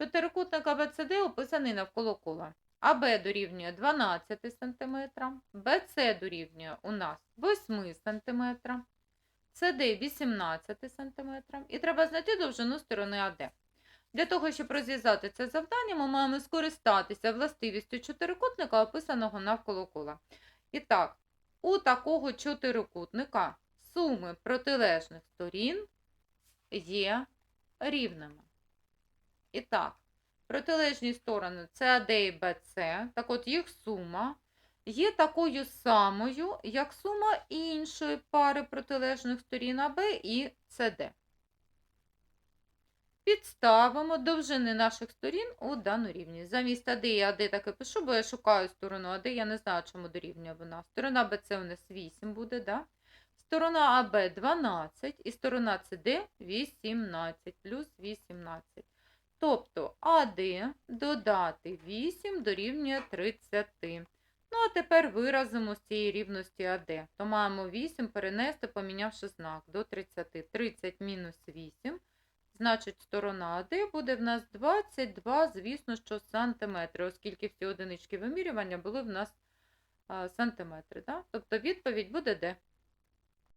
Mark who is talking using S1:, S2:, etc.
S1: Чотирикутник АБЦД описаний навколо кола. АБ дорівнює 12 см, БЦ дорівнює у нас 8 см, СД 18 см. І треба знайти довжину сторони АД. Для того, щоб розв'язати це завдання, ми маємо скористатися властивістю чотирикутника, описаного навколо кола. І так, у такого чотирикутника суми протилежних сторін є рівними. І так, протилежні сторони АД і БЦ, так от їх сума є такою самою, як сума іншої пари протилежних сторін АБ і СД. Підставимо довжини наших сторін у дану рівність. Замість АД і АД так і пишу, бо я шукаю сторону АД, я не знаю, чому дорівнює вона. Сторона БЦ у нас 8 буде, да? Сторона АБ 12 і сторона СД 18 плюс 18. Тобто АД додати 8 дорівнює 30. Ну, а тепер виразимо з цієї рівності АД. То маємо 8 перенести, помінявши знак до 30. 30 мінус 8. Значить, сторона АД буде в нас 22, звісно, що сантиметри, оскільки всі одинички вимірювання були в нас а, сантиметри. Да? Тобто відповідь буде Д.